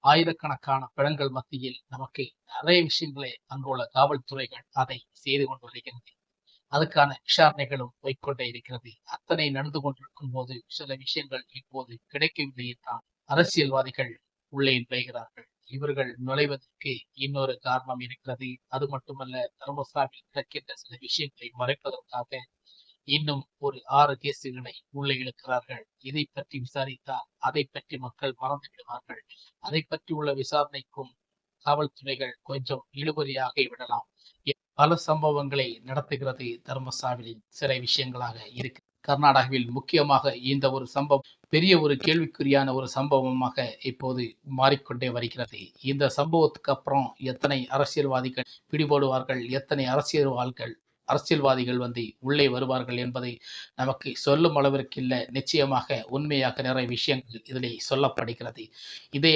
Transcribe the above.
ஆயிரக்கணக்கான பிணங்கள் மத்தியில் நமக்கு நிறைய விஷயங்களை அங்குள்ள காவல்துறைகள் அதை செய்து கொண்டு வருகிறது. அதுக்கான விசாரணைகளும் போய்க்கொண்டே இருக்கிறது. அத்தனை நடந்து கொண்டிருக்கும் போது சில விஷயங்கள் இப்போது கிடைக்கவில்லை என்றால் அரசியல்வாதிகள் உள்ளே நுழைகிறார்கள். இவர்கள் நுழைவதற்கு இன்னொரு காரணம் இருக்கிறது. அது மட்டுமல்ல தர்மசாவில் கிடைக்கின்ற சில விஷயங்களை மறைப்பதற்காக இன்னும் ஒரு ஆறு கேசுகளை உள்ளே இழுக்கிறார்கள். இதை பற்றி விசாரித்தால் அதை பற்றி மக்கள் மறந்து விடுவார்கள். அதை பற்றி உள்ள விசாரணைக்கும் காவல்துறைகள் கொஞ்சம் இழுபறியாக விடலாம். பல சம்பவங்களை நடத்துகிறது தர்மசாவிலின் சிறை விஷயங்களாக இருக்கு. கர்நாடகாவில் முக்கியமாக இந்த ஒரு சம்பவம் பெரிய ஒரு கேள்விக்குறியான ஒரு சம்பவமாக இப்போது மாறிக்கொண்டே வருகிறது. இந்த சம்பவத்துக்கு அப்புறம் எத்தனை அரசியல்வாதிகள் பிடிபடுவார்கள்? எத்தனை அரசியல்வாதிகள் அரசியல்வாதிகள் வந்து உள்ளே வருவார்கள் என்பதை நமக்கு சொல்லும் அளவிற்கு இல்லை. நிச்சயமாக உண்மையாக நிறைய விஷயங்கள் இதில் சொல்லப்படுகிறது. இதே